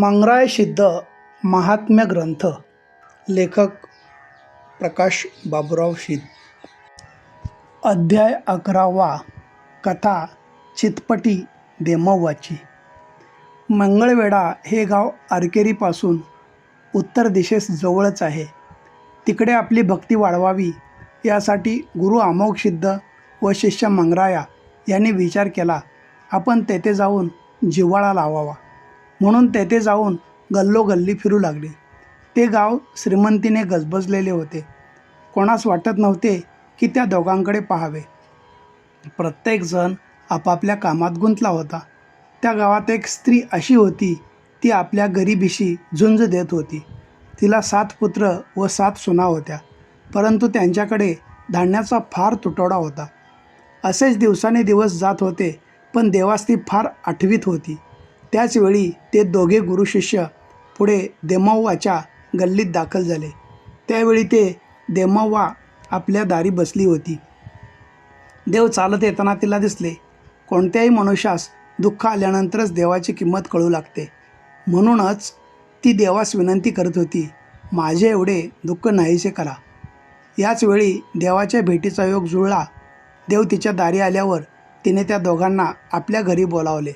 मंगराय सिद्ध महात्म्य ग्रंथ. लेखक प्रकाश बाबुराव शिद अध्याय अकरावा. कथा चितपटी देमव्वाची मंगळवेढा हे गाव आरकेरीपासून उत्तर दिशेस जवळच आहे. तिकडे आपली भक्ती वाढवावी यासाठी गुरु आमोघ सिद्ध व शिष्य मंगराया यांनी विचार केला. आपण तेथे जाऊन जिव्हाळा लावावा. म्हणून तेथे जाऊन गल्लोगल्ली फिरू लागले. ते गाव श्रीमंतीने गजबजलेले होते. कोणास वाटत नव्हते की त्या दोघांकडे पाहावे. प्रत्येकजण आपापल्या कामात गुंतला होता. त्या गावात एक स्त्री अशी होती ती आपल्या गरिबीशी झुंज देत होती. तिला सात पुत्र व सात सुना होत्या परंतु त्यांच्याकडे धान्याचा फार तुटवडा होता. असेच दिवसाने दिवस जात होते पण देवास ती फार आठवीत होती. त्याचवेळी ते दोघे गुरुशिष्य पुढे देमाव्वाच्या गल्लीत दाखल झाले. त्यावेळी ते देमाव्वा आपल्या दारी बसली होती. देव चालत येताना तिला दिसले. कोणत्याही मनुष्यास दुःख आल्यानंतरच देवाची किंमत कळू लागते. म्हणूनच ती देवास विनंती करत होती माझे एवढे दुःख नाहीसे करा. याच वेळी देवाच्या भेटीचा योग जुळला. देव तिच्या दारी आल्यावर तिने त्या दोघांना आपल्या घरी बोलावले.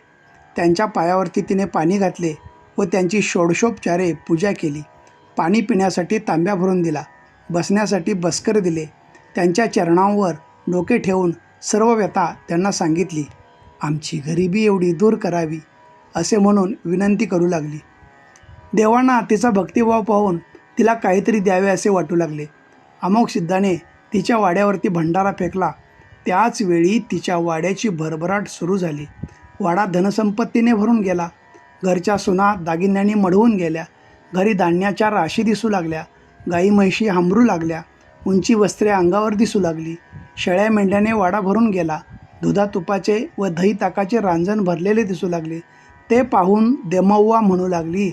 त्यांच्या पायावरती तिने पाणी घातले व त्यांची षोडशोपचारे पूजा केली. पाणी पिण्यासाठी तांब्या भरून दिला. बसण्यासाठी बस्कर दिले. त्यांच्या चरणांवर डोके ठेवून सर्व व्यथा त्यांना सांगितली. आमची गरिबी एवढी दूर करावी असे म्हणून विनंती करू लागली. देवांना तिचा भक्तिभाव पाहून तिला काहीतरी द्यावे असे वाटू लागले. अमोक सिद्धाने तिच्या वाड्यावरती भंडारा फेकला. त्याच वेळी तिच्या वाड्याची भरभराट सुरू झाली. वाडा धनसंपत्तीने भरून गेला. घरच्या सुना दागिन्यांनी मढवून गेल्या. घरी धान्याच्या राशी दिसू लागल्या. गाई म्हैशी हांबरू लागल्या. उंची वस्त्रे अंगावर दिसू लागली. शेळ्या मेंढ्याने वाडा भरून गेला. दुधा तुपाचे व दही ताकाचे रांजण भरलेले दिसू लागले. ते पाहून देमव्वा म्हणू लागली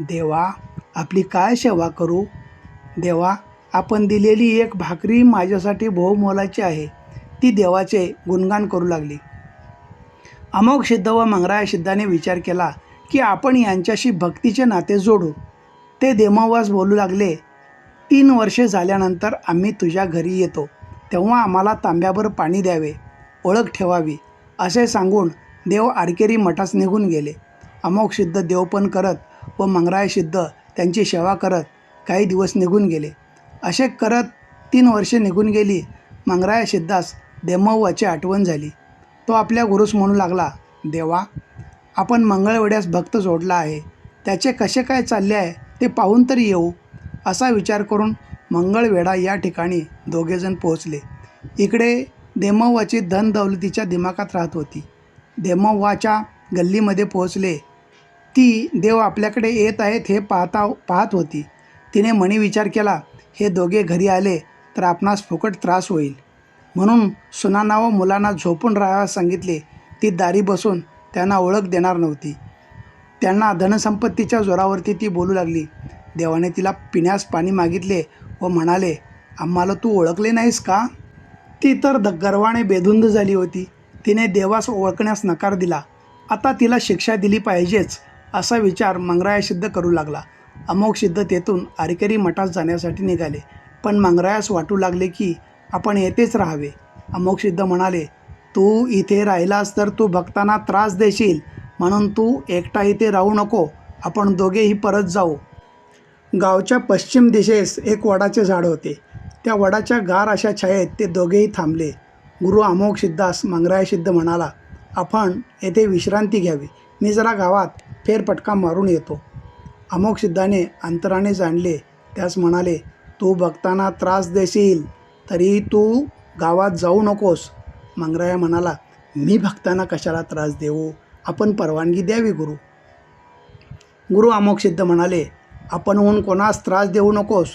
देवा आपली काय सेवा करू? देवा आपण दिलेली एक भाकरी माझ्यासाठी बहुमोलाची आहे. ती देवाचे गुणगान करू लागली. अमोघ सिद्ध व मंगराय सिद्धाने विचार केला की आपण यांच्याशी भक्तीचे नाते जोडू. ते देमवास बोलू लागले तीन वर्षे झाल्यानंतर आम्ही तुझ्या घरी येतो. तेव्हा आम्हाला तांब्याभर पाणी द्यावे. ओळख ठेवावी. असे सांगून देव आडकेरी मठास निघून गेले. अमोघ सिद्ध देवपण करत व मंगराय सिद्ध त्यांची सेवा करत काही दिवस निघून गेले. असे करत तीन वर्षे निघून गेली मंगराय सिद्धास देमव्वाची आठवण झाली. तो आपल्या गुरुस म्हणू लागला देवा आपण मंगळवेड्यास भक्त जोडला आहे. त्याचे कसे काय चालले आहे ते पाहून तरी येऊ. असा विचार करून मंगळवेढा या ठिकाणी दोघेजण पोहोचले. इकडे देमव्वाची धन दौलतीच्या दिमाकात राहत होती. देमव्वाच्या गल्लीमध्ये पोहोचले. ती देव आपल्याकडे येत आहेत हे पाहता पाहत होती. तिने मणी विचार केला हे दोघे घरी आले तर आपणास फुकट त्रास होईल. म्हणून सुनाना व मुलांना झोपून राहायला सांगितले. ती दारी बसून त्यांना ओळख देणार नव्हती. त्यांना धनसंपत्तीच्या जोरावरती ती बोलू लागली. देवाने तिला पिण्यास पाणी मागितले व म्हणाले आम्हाला तू ओळखले नाहीस का? ती तर द गर्वाने बेधुंद झाली होती. तिने देवास ओळखण्यास नकार दिला. आता तिला शिक्षा दिली पाहिजेच असा विचार मंगराया सिद्ध करू लागला. अमोघ सिद्ध तेथून आरकेरी मठात जाण्यासाठी निघाले. पण मंगरायास वाटू लागले की आपण येथेच राहावे. अमोघ सिद्ध म्हणाले तू इथे राहिलास तर तू भक्तांना त्रास देशील. म्हणून तू एकटा इथे राहू नको. आपण दोघेही परत जाऊ. गावच्या पश्चिम दिशेस एक वडाचे झाड होते. त्या वडाच्या गार अशा छायेत ते दोघेही थांबले. गुरु अमोघ सिद्धास मंगराय सिद्ध म्हणाला आपण येथे विश्रांती घ्यावी. मी जरा गावात फेरपटका मारून येतो. अमोघ सिद्धाने अंतराने जाणले. त्यास म्हणाले तू भक्तांना त्रास देशील. तरी तू गावात जाऊ नकोस. मंगराया म्हणाला मी भक्तांना कशाला त्रास देऊ? आपण परवानगी द्यावी गुरु. गुरु अमोघ सिद्ध म्हणाले आपण होऊन कोणास त्रास देऊ नकोस.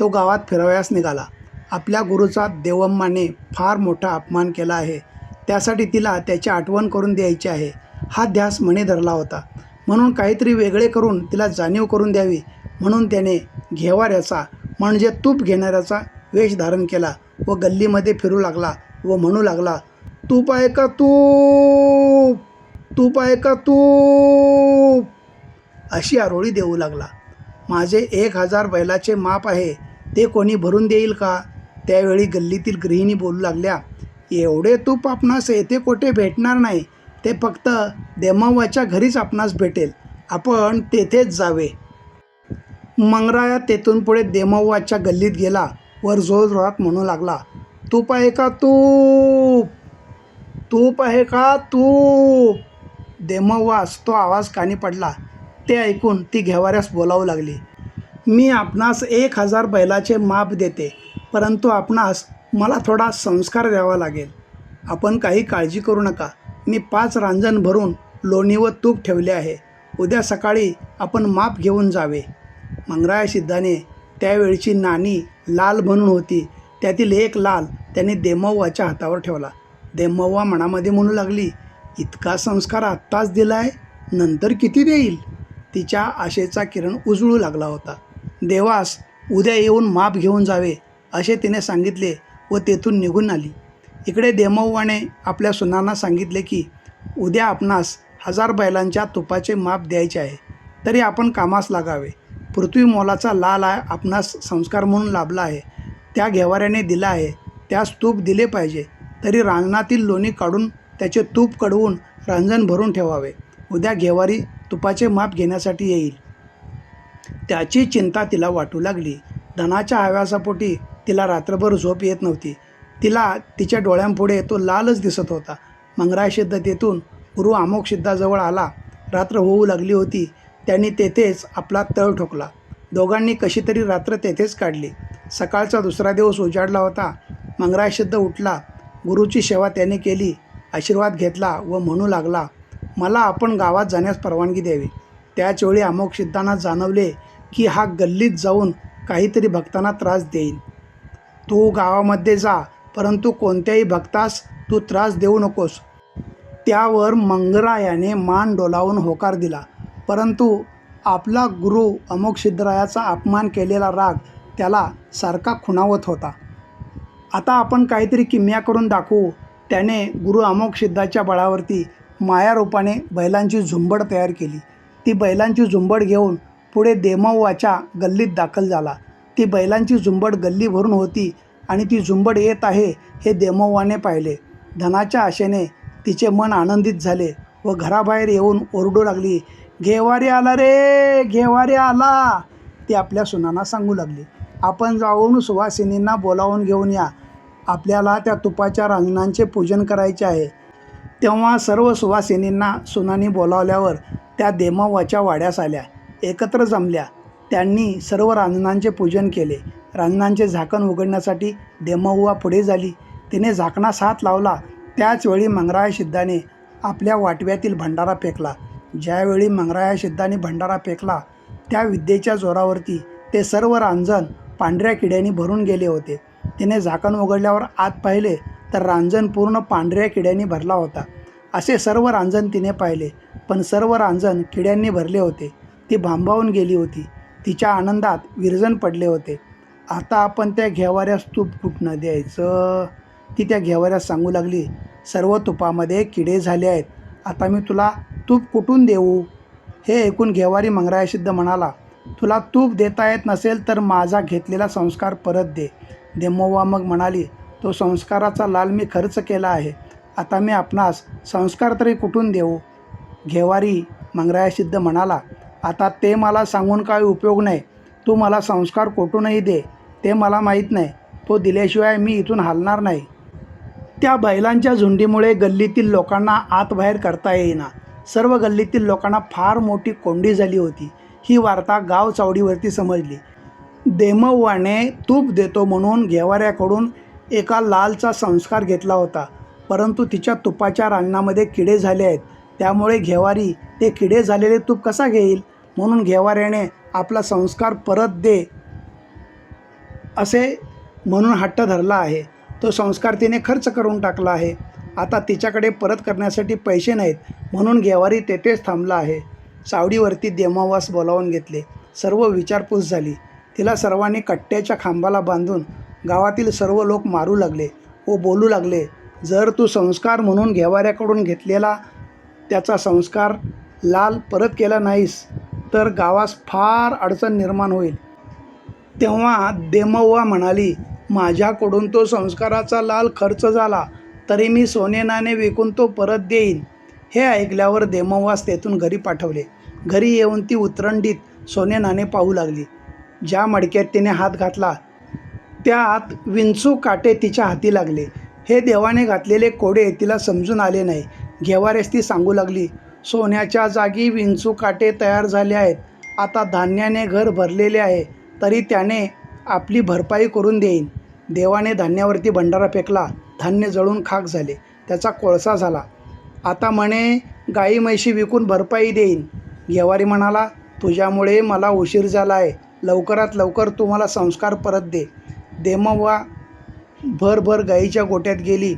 तो गावात फिरावयास निघाला. आपल्या गुरुचा देवम्माने फार मोठा अपमान केला आहे. त्यासाठी तिला त्याची आठवण करून द्यायची आहे. हा ध्यास मने धरला होता. म्हणून काहीतरी वेगळे करून तिला जाणीव करून द्यावी. म्हणून त्याने घेवाऱ्याचा म्हणजे तूप घेणाऱ्याचा वेश धारण केला व गल्लीमध्ये फिरू लागला व म्हणू लागला तूप आहे का तूप? तूप आहे का तूप? अशी आरोळी देऊ लागला माझे एक हजार बैलाचे माप आहे ते कोणी भरून देईल का? त्यावेळी गल्लीतील गृहिणी बोलू लागल्या एवढे तूप आपणास येथे कोठे भेटणार नाही ते फक्त देमावाच्या घरीच आपणास भेटेल आपण तेथेच जावे. मंगराया तेथून पुढे देमावाच्या गल्लीत गेला वर जोरजोरात म्हणू लागला तूप आहे का तूप? तूप आहे का तूप? देमवास तो आवाज कानी पडला. ते ऐकून ती घेवाऱ्यास बोलावू लागली मी आपणास एक हजार बैलाचे माप देते परंतु आपणास मला थोडा संस्कार द्यावा लागेल. आपण काही काळजी करू नका. मी पाच रांजण भरून लोणी व तूप ठेवले आहे. उद्या सकाळी आपण माप घेऊन जावे. मंगराया सिद्धाने त्यावेळची नाणी लाल म्हणून होती. त्यातील एक लाल त्याने देमव्वाच्या हातावर ठेवला. देमव्वा मनामध्ये म्हणू लागली इतका संस्कार आत्ताच दिला आहे नंतर किती देईल? तिच्या आशेचा किरण उजळू लागला होता. देवास उद्या येऊन माप घेऊन जावे असे तिने सांगितले व तेथून निघून आली. इकडे देमव्वाने आपल्या सुनांना सांगितले की उद्या आपणास हजार बैलांच्या तुपाचे माप द्यायचे आहे. तरी आपण कामास लागावे. पृथ्वी मोलाचा लाल आहे आपणास संस्कार म्हणून लाभला आहे. त्या घेवाऱ्याने दिला आहे. त्यास तूप दिले पाहिजे. तरी रांजणातील लोणी काढून त्याचे तूप कडवून रांजण भरून ठेवावे. उद्या घेवारी तुपाचे माप घेण्यासाठी येईल. त्याची चिंता तिला वाटू लागली. धनाच्या हव्यासापोटी तिला रात्रभर झोप येत नव्हती. तिला तिच्या डोळ्यांपुढे तो लालच दिसत होता. मंगराय सिद्ध तेथून गुरु आमोक सिद्धाजवळ आला. रात्र होऊ लागली होती. त्यांनी तेथेच आपला तळ ठोकला. दोघांनी कशी तरी रात्र तेथेच काढली. सकाळचा दुसरा दिवस उजाडला होता. मंगराय उठला. गुरुची सेवा त्याने केली. आशीर्वाद घेतला व म्हणू लागला मला आपण गावात जाण्यास परवानगी द्यावी त्याचवेळी अमोक सिद्धांना जाणवले की हा गल्लीत जाऊन काहीतरी भक्तांना त्रास देईल तू गावामध्ये जा परंतु कोणत्याही भक्तास तू त्रास देऊ नकोस त्यावर मंगरायाने मान डोलावून होकार दिला. परंतु आपला गुरु अमोक सिद्धरायाचा अपमान केलेला राग त्याला सारखा खुणावत होता. आता आपण काहीतरी किम्या करून दाखवू. त्याने गुरु अमोक सिद्धाच्या बळावरती मायारूपाने बैलांची झुंबड तयार केली. ती बैलांची झुंबड घेऊन पुढे देमव्वाच्या गल्लीत दाखल झाला. ती बैलांची झुंबड गल्ली भरून होती आणि ती झुंबड येत आहे हे देमव्वाने पाहिले. धनाच्या आशेने तिचे मन आनंदित झाले व घराबाहेर येऊन ओरडू लागली घेवारी आला रे घेवारी आला. ती आपल्या सुनांना सांगू लागली. आपण जाऊन सुवासिनींना बोलावून घेऊन या. आपल्याला त्या तुपाच्या रांगणांचे पूजन करायचे आहे. तेव्हा सर्व सुवासिनींना सुनानी बोलावल्यावर त्या देमावाच्या वाड्यास आल्या. एकत्र जमल्या. त्यांनी सर्व रांजणांचे पूजन केले. रांजणांचे झाकण उघडण्यासाठी देमाहुवा पुढे झाली. तिने झाकणास हात लावला. त्याचवेळी मंगराया सिद्धाने आपल्या वाटव्यातील भंडारा फेकला. ज्यावेळी मंगराया सिद्धाने भंडारा फेकला त्या विद्येच्या जोरावरती ते सर्व रांजण पांढऱ्या किड्यांनी भरून गेले होते. तिने झाकण उघडल्यावर आत पाहिले तर रांजण पूर्ण पांढऱ्या किड्यांनी भरला होता. असे सर्व रांजण तिने पाहिले पण सर्व रांजण किड्यांनी भरले होते. ती भांबावून गेली होती. तिच्या आनंदात विरजण पडले होते. आता आपण त्या घेवाऱ्यास तूप कुठनं द्यायचं? ती त्या घेवाऱ्यास सांगू लागली सर्व तुपामध्ये किडे झाले आहेत. आता मी तुला तूप कुठून देऊ? हे ऐकून घेवारी मंगरायसिद्ध म्हणाला तुला तूप देता येत नसेल तर माझा घेतलेला संस्कार परत दे. देमोवा मग म्हणाली तो संस्काराचा लाल मी खर्च केला आहे. आता मी आपणास संस्कार तरी कुठून देऊ? घेवारी मंगराया सिद्ध म्हणाला आता ते मला सांगून काय उपयोग नाही. तू मला संस्कार कुठूनही दे. ते मला माहीत नाही. तो दिल्याशिवाय मी इथून हलणार नाही. त्या बैलांच्या झुंडीमुळे गल्लीतील लोकांना आतबाहेर करता येईना. सर्व गल्लीतील लोकांना फार मोठी कोंडी झाली होती. ही वार्ता गाव चावडीवरती समजली. देमव्वाने तूप देतो म्हणून घेवाऱ्याकडून एका लालचा संस्कार घेतला होता. परंतु तिच्या तुपाच्या रांगणामध्ये किडे झाले आहेत. त्यामुळे घेवारी ते किडे झालेले तूप कसा घेईल म्हणून घेवाऱ्याने आपला संस्कार परत दे असे म्हणून हट्ट धरला आहे. तो संस्कार तिने खर्च करून टाकला आहे. आता तिच्याकडे परत करण्यासाठी पैसे नाहीत म्हणून घेवारी तेथेच थांबला आहे. सावडीवरती देमावास बोलावून घेतले. सर्व विचारपूस झाली. तिला सर्वांनी कट्ट्याच्या खांबाला बांधून गावातील सर्व लोक मारू लागले व बोलू लागले जर तू संस्कार म्हणून घेवाऱ्याकडून घेतलेला त्याचा संस्कार लाल परत केला नाहीस तर गावास फार अडचण निर्माण होईल. तेव्हा देमव्वा म्हणाली माझ्याकडून तो संस्काराचा लाल खर्च झाला. तरी मी सोने नाणे विकून तो परत देईन. हे ऐकल्यावर देमोवास तेथून घरी पाठवले. घरी येऊन ती उतरंडीत सोने नाणे पाहू लागली. ज्या मडक्यात तिने हात घातला त्या आत विंचू काटे तिच्या हाती लागले. हे देवाने घातलेले कोडे तिला समजून आले नाही. घेवारेस ती सांगू लागली सोन्याच्या जागी विंचू काटे तयार झाले आहेत. आता धान्याने घर भरलेले आहे. तरी त्याने आपली भरपाई करून देईन. देवाने धान्यावरती भंडारा फेकला धान्य जळून खाक झाले त्याचा कोळसा झाला. आता म्हणे गाई म्हैशी विकून भरपाई देईन. घेवारी म्हणाला तुझ्यामुळे मला उशीर झाला आहे लवकरात लवकर तू मला संस्कार परत दे. देमव्वा भरभर गाईच्या गोट्यात गेली.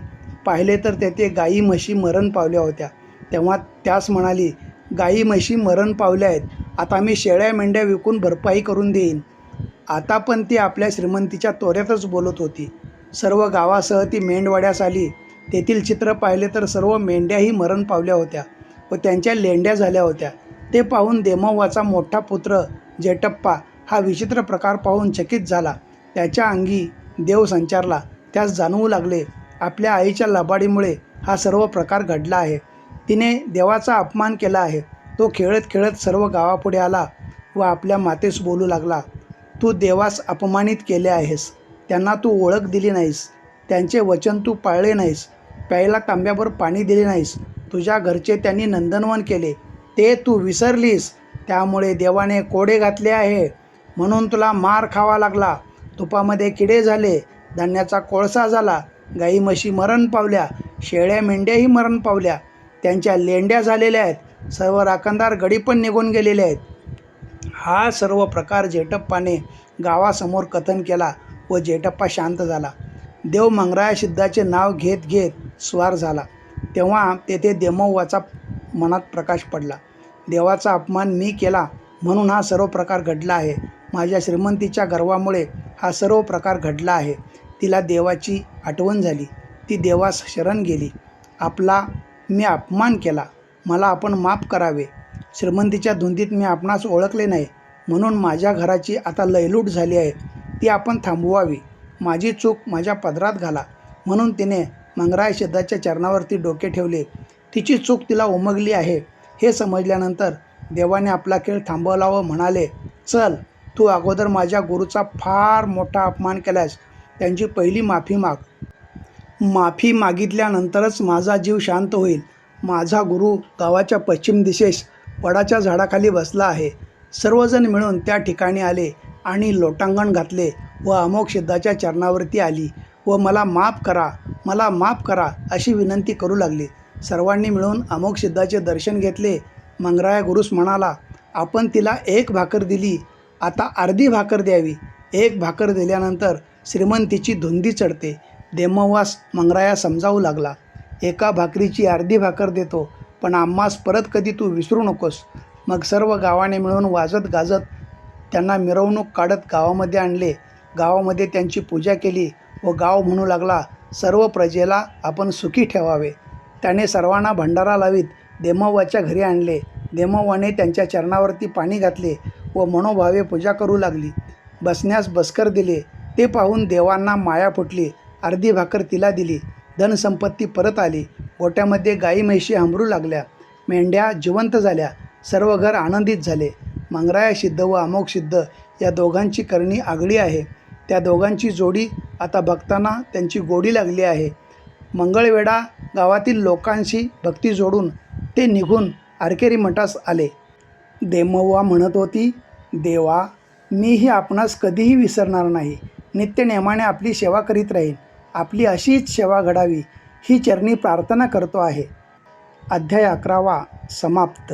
पाहिले तर तेथे गाई म्हशी मरण पावल्या होत्या. तेव्हा त्यास म्हणाली गाई म्हशी मरण पावल्या आहेत. आता मी शेळ्या मेंढ्या विकून भरपाई करून देईन. आता पण ती आपल्या श्रीमंतीच्या तोऱ्यातच बोलत होती. सर्व गावासह ती मेंढवाड्यास आली. तेथील चित्र पाहिले तर सर्व मेंढ्याही मरण पावल्या होत्या व त्यांच्या लेंड्या झाल्या होत्या. ते पाहून देमव्वाचा मोठा पुत्र जेटप्पा हा विचित्र प्रकार पाहून चकित झाला. त्याच्या अंगी देव संचारला. त्यास जाणवू लागले आपल्या आईच्या लबाडीमुळे हा सर्व प्रकार घडला आहे. तिने देवाचा अपमान केला आहे. तो खेळत खेळत सर्व गावापुढे आला व आपल्या मातेस बोलू लागला. तू देवास अपमानित केले आहेस. त्यांना तू ओळख दिली नाहीस. त्यांचे वचन तू पाळले नाहीस. प्यायला तांब्याभर पाणी दिले नाहीस. तुझ्या घरचे त्यांनी नंदनवन केले. ते तू विसरलीस. त्यामुळे देवाने कोडे घातले आहे. म्हणून तुला मार खावा लागला. तुपामध्ये किडे झाले. धान्याचा कोळसा झाला. गाई म्हशी मरण पावल्या. शेळ्या मेंढ्याही मरण पावल्या. त्यांच्या लेंड्या झालेल्या आहेत. सर्व राखणदार गडी पण निघून गेलेले आहेत. हा सर्व प्रकार जेटप्पाने गावासमोर कथन केला व जेटप्पा शांत झाला. देव मंगराया सिद्धाचे नाव घेत घेत स्वार झाला. तेव्हा तेथे देमव्वाचा मनात प्रकाश पडला. देवाचा अपमान मी केला म्हणून हा सर्व प्रकार घडला आहे. माझ्या श्रीमंतीच्या गर्वामुळे हा सर्व प्रकार घडला आहे. तिला देवाची आठवण झाली. ती देवास शरण गेली. आपला मी अपमान केला. मला आपण माफ करावे. श्रीमंतीच्या धुंदीत मी आपणास ओळखले नाही. म्हणून माझ्या घराची आता लयलूट झाली आहे. ती आपण थांबवावी. माझी चूक माझ्या पदरात घाला. म्हणून तिने मंगराय सिद्धाच्या चरणावरती डोके ठेवले. तिची चूक तिला उमगली आहे. हे समजल्यानंतर देवाने आपला खेळ थांबवला व म्हणाले चल तू अगोदर माझ्या गुरुचा फार मोठा अपमान केलास त्यांची पहिली माफी माग. माफी मागितल्यानंतरच माझा जीव शांत होईल. माझा गुरु गावाच्या पश्चिम दिशेस वडाच्या झाडाखाली बसला आहे. सर्वजण मिळून त्या ठिकाणी आले आणि लोटांगण घातले व अमोक सिद्धाच्या चरणावरती आली व मला माफ करा मला माफ करा अशी विनंती करू लागली. सर्वांनी मिळून अमोक सिद्धाचे दर्शन घेतले. मंगराया गुरुस म्हणाला आपण तिला एक भाकर दिली. आता अर्धी भाकर द्यावी. एक भाकर दिल्यानंतर श्रीमंतीची धुंदी चढते. देमवास मंगराया समजावू लागला एका भाकरीची अर्धी भाकर देतो. पण आम्हास परत कधी तू विसरू नकोस. मग सर्व गावाने मिळून वाजत गाजत त्यांना मिरवणूक काढत गावामध्ये आणले. गावामध्ये त्यांची पूजा केली व गाव म्हणू लागला सर्व प्रजेला आपण सुखी ठेवावे. त्याने सर्वांना भंडारा लावीत देमव्वाच्या घरी आणले. देमव्वाने त्यांच्या चरणावरती पाणी घातले व मनोभावे पूजा करू लागली. बसण्यास बसकर दिले. ते पाहून देवांना माया फुटली. अर्धी भाकर तिला दिली. धनसंपत्ती परत आली. गोट्यामध्ये गाई म्हैशी हंबरू लागल्या. मेंढ्या जिवंत झाल्या. सर्व घर आनंदित झाले. मंगराया सिद्ध व अमोघ सिद्ध या दोघांची करणी आगळी आहे. त्या दोघांची जोडी आता बघताना त्यांची गोडी लागली आहे. मंगळवेढा गावातील लोकांशी भक्ती जोडून ते निघून आरकेरी मठास आले. देमव्वा म्हणत होती देवा मीही आपणास कधीही विसरणार नाही. नित्यनेमाने आपली सेवा करीत राहीन. आपली अशीच सेवा घडावी ही चरणी प्रार्थना करतो आहे. अध्याय अकरावा समाप्त.